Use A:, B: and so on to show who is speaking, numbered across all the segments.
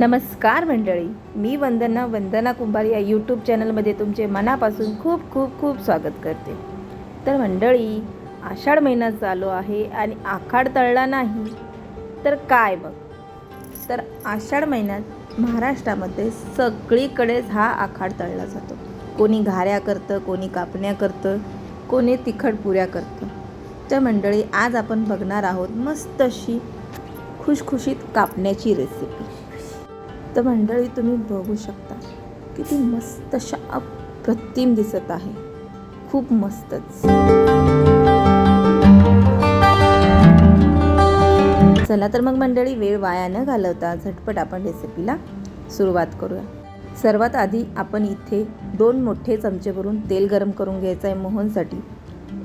A: नमस्कार मंडळी. मी वंदना वंदना कुंभार या यूट्यूब चॅनलमध्ये तुमचे मनापासून खूप खूप खूप स्वागत करते. तर मंडळी आषाढ महिना चालू आहे आणि आखाड तळला नाही तर काय बघ. तर आषाढ महिन्यात महाराष्ट्रामध्ये सगळीकडेच हा आखाड तळला जातो. कोणी घाऱ्या करतं कोणी कापण्या करतं कोणी तिखट पुऱ्या करतं. तर मंडळी आज आपण बघणार आहोत मस्त अशी खुशखुशीत कापण्याची रेसिपी तर मंडळी तुम्ही बघू शकता. किती मस्त अशा अप्रतिम दिसत आहे. खूप मस्तच. चला तर मग मंडळी वेळ वाया न घालवता झटपट आपण रेसिपीला सुरुवात करूया. सर्वात आधी आपण इथे दोन मोठे चमचे भरून तेल गरम करून घ्यायचं आहे मोहनसाठी.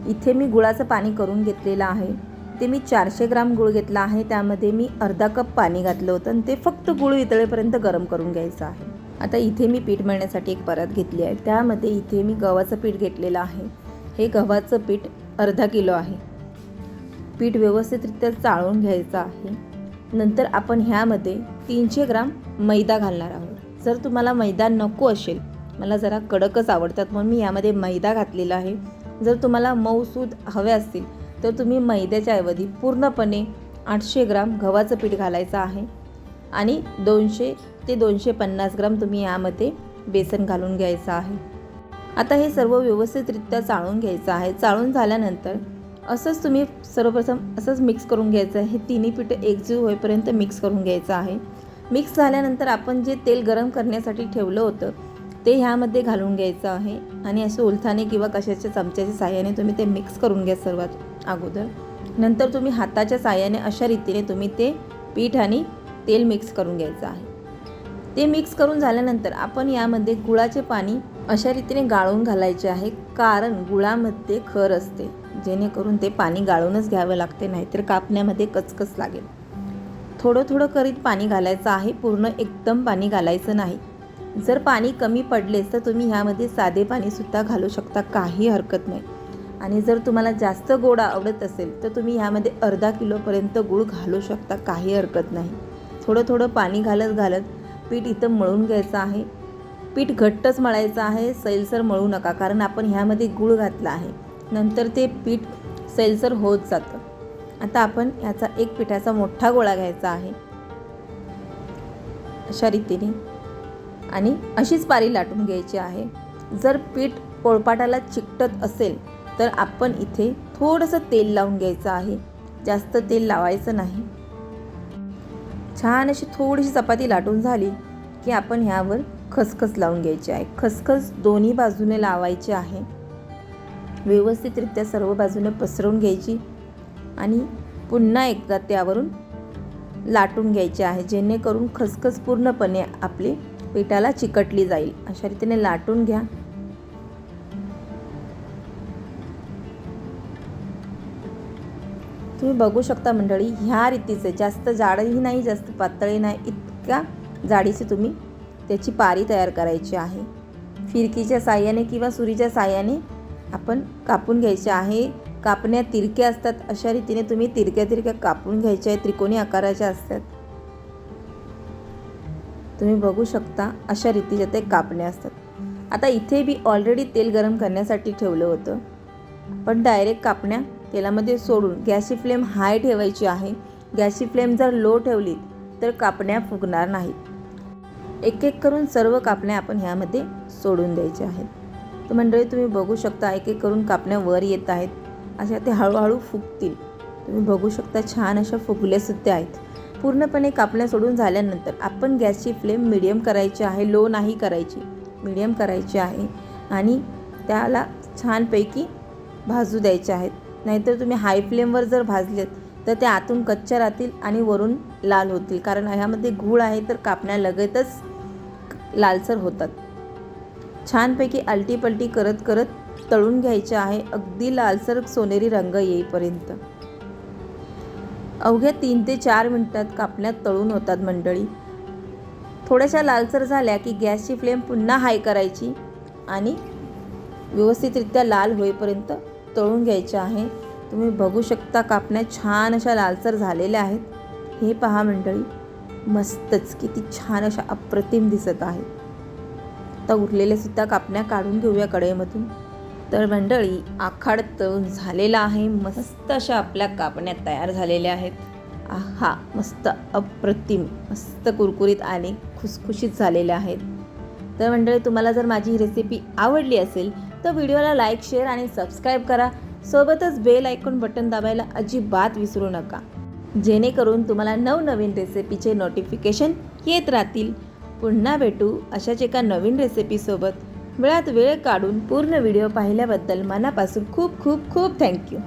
A: इथे मी गुळाचं पाणी करून घेतलेलं आहे. ते मी चारशे ग्राम गुळ घेतला आहे. त्यामध्ये मी अर्धा कप पाणी घातलं होतं आणि ते फक्त गुळ वितळेपर्यंत गरम करून घ्यायचं आहे. आता इथे मी पीठ मळण्यासाठी एक परत घेतली आहे. त्यामध्ये इथे मी गव्हाचं पीठ घेतलेलं आहे. हे गव्हाचं पीठ अर्धा किलो आहे. पीठ व्यवस्थितरित्या चाळून घ्यायचं आहे. नंतर आपण ह्यामध्ये तीनशे ग्राम मैदा घालणार आहोत. जर तुम्हाला मैदा नको असेल मला जरा कडकच आवडतात म्हणून मी यामध्ये मैदा घातलेला आहे. जर तुम्हाला मऊसूद हवे असतील तर तुम्ही मैद्याच्या ऐवजी पूर्णपणे आठशे ग्राम गव्हाचं पीठ घालायचं आहे. आणि दोनशे ते दोनशे पन्नास ग्राम तुम्ही यामध्ये बेसन घालून घ्यायचं आहे. आता हे सर्व व्यवस्थितरित्या चाळून घ्यायचं आहे. चाळून झाल्यानंतर असंच तुम्ही सर्वप्रथम असंच मिक्स करून घ्यायचं आहे. हे तिन्ही पीठं एकजीव होईपर्यंत मिक्स करून घ्यायचं आहे. मिक्स झाल्यानंतर आपण जे तेल गरम करण्यासाठी ठेवलं होतं ते ह्यामध्ये घालून घ्यायचं आहे. आणि असं उलथाने किंवा कशाच्या चमच्याच्या साह्याने तुम्ही ते मिक्स करून घ्या सर्वात. अगोदर. नंतर तुम्ही हाताच्या साह्याने अशा रीतीने तुम्ही ते पीठ आणि तेल मिक्स करून घ्यायचं आहे. ते मिक्स करून झाल्यानंतर आपण यामध्ये गुळाचे पाणी अशा रीतीने गाळून घालायचे आहे कारण गुळामध्ये खर असते. जेणेकरून ते पाणी गाळूनच घ्यावं लागते नाहीतर कापण्यामध्ये कचकच लागेल. थोडं थोडं करीत पाणी घालायचं आहे पूर्ण एकदम पाणी घालायचं नाही. जर पाणी कमी पडलेच तर तुम्ही ह्यामध्ये साधे पाणीसुद्धा घालू शकता काही हरकत नाही. आणि जर तुम्हाला जास्त गोड आवडत असेल तर तुम्ही ह्यामध्ये अर्धा किलोपर्यंत गूळ घालू शकता काही हरकत नाही. थोडं थोडं पाणी घालत घालत पीठ इथं मळून घ्यायचं आहे. पीठ घट्टच मळायचं आहे सैलसर मळू नका कारण आपण ह्यामध्ये गूळ घातला आहे. नंतर ते पीठ सैलसर होत जातं. आता आपण याचा एक पिठाचा मोठा गोळा घ्यायचा आहे. अशा रीतीने. आणि अशीच पारी लाटून घ्यायची आहे. जर पीठ पोळपाटाला चिकटत असेल तर आपण इथे थोडंसं तेल लावून घ्यायचं आहे. जास्त तेल लावायचं नाही. छान अशी थोडीशी चपाती लाटून झाली की आपण ह्यावर खसखस लावून घ्यायची आहे. खसखस दोन्ही बाजूने लावायची आहे. व्यवस्थितरित्या सर्व बाजूने पसरवून घ्यायची आणि पुन्हा एकदा त्यावरून लाटून घ्यायची आहे. जेणेकरून खसखस पूर्णपणे आपली पिठाला चिकटली जाईल. अशा रीतीने लाटून घ्या. तुम्ही बघू शकता मंडळी ह्या रीतीचे जास्त जाडही नाही जास्त पातळही नाही इतक्या जाडीची तुम्ही त्याची पारी तयार करायची आहे. फिरकीच्या साह्याने किंवा सुरीच्या साह्याने आपण कापून घ्यायचे आहे. कापण्या तिरक्या असतात अशा रीतीने तुम्ही तिरक्या तिरक्या कापून घ्यायच्या आहे त्रिकोणी आकाराच्या असतात. तुम्ही बघू शकता अशा रीतीच्या ते कापण्या असतात. आता इथे बी ऑलरेडी तेल गरम करण्यासाठी ठेवलं होतं. पण डायरेक्ट कापण्या तेलामध्ये सोडून गॅसची फ्लेम हाय ठेवायची आहे. गॅसची फ्लेम जर लो ठेवली तर कापण्या फुगणार नाहीत. एक एक करून सर्व कापण्या आपण ह्यामध्ये सोडून द्यायच्या आहेत. तर मंडळी तुम्ही बघू शकता एक एक करून कापण्या वर येत आहेत. अशा ते हळूहळू फुगतील. तुम्ही बघू शकता छान अशा फुगल्यासुद्धा आहेत. पूर्णपणे कापण्या सोडून झाल्यानंतर आपण गॅसची फ्लेम मिडियम करायची आहे लो नाही करायची. मिडियम करायची आहे आणि त्याला छानपैकी भाजू द्यायचे आहेत. नाहीतर तुम्ही हाय फ्लेमवर जर भाजलेत तर ते आतून कच्च्या राहतील आणि वरून लाल होतील. कारण ह्यामध्ये गूळ आहे तर कापण्या लगेचच लालसर होतात. छानपैकी आलटीपलटी करत करत तळून घ्यायचे आहे. अगदी लालसर सोनेरी रंग येईपर्यंत. अवघ्या तीन ते चार मिनटात कापण्यात तळून होतात मंडळी. थोड्याशा लालसर झाल्या की गॅसची फ्लेम पुन्हा हाय करायची आणि व्यवस्थितरित्या लाल होईपर्यंत तळून घ्यायचे आहे. तुम्ही बघू शकता कापण्या छान अशा लालसर झालेल्या आहेत. हे पहा मंडळी मस्तच किती छान अशा अप्रतिम दिसत आहे आता उरलेल्या सुद्धा कापण्या काढून घेऊया कढईमधून. तर मंडळी आखाड तळून झालेला आहे. मस्त अशा आपल्या कापण्या तयार झालेल्या आहेत. आहा मस्त अप्रतिम मस्त कुरकुरीत आणि खुसखुशीत झालेल्या आहेत. तर मंडळी तुम्हाला जर माझी ही रेसिपी आवडली असेल तर व्हिडिओला लाईक शेअर आणि सबस्क्राईब करा. सोबतच बेल ऐकून बटन दाबायला अजिबात विसरू नका. जेणेकरून तुम्हाला नवनवीन रेसिपीचे नोटिफिकेशन येत राहतील. पुन्हा भेटू अशाच एका नवीन रेसिपीसोबत वेळात वेळ काढून पूर्ण व्हिडिओ पाहिल्याबद्दल मनापासून खूप खूप खूप थँक्यू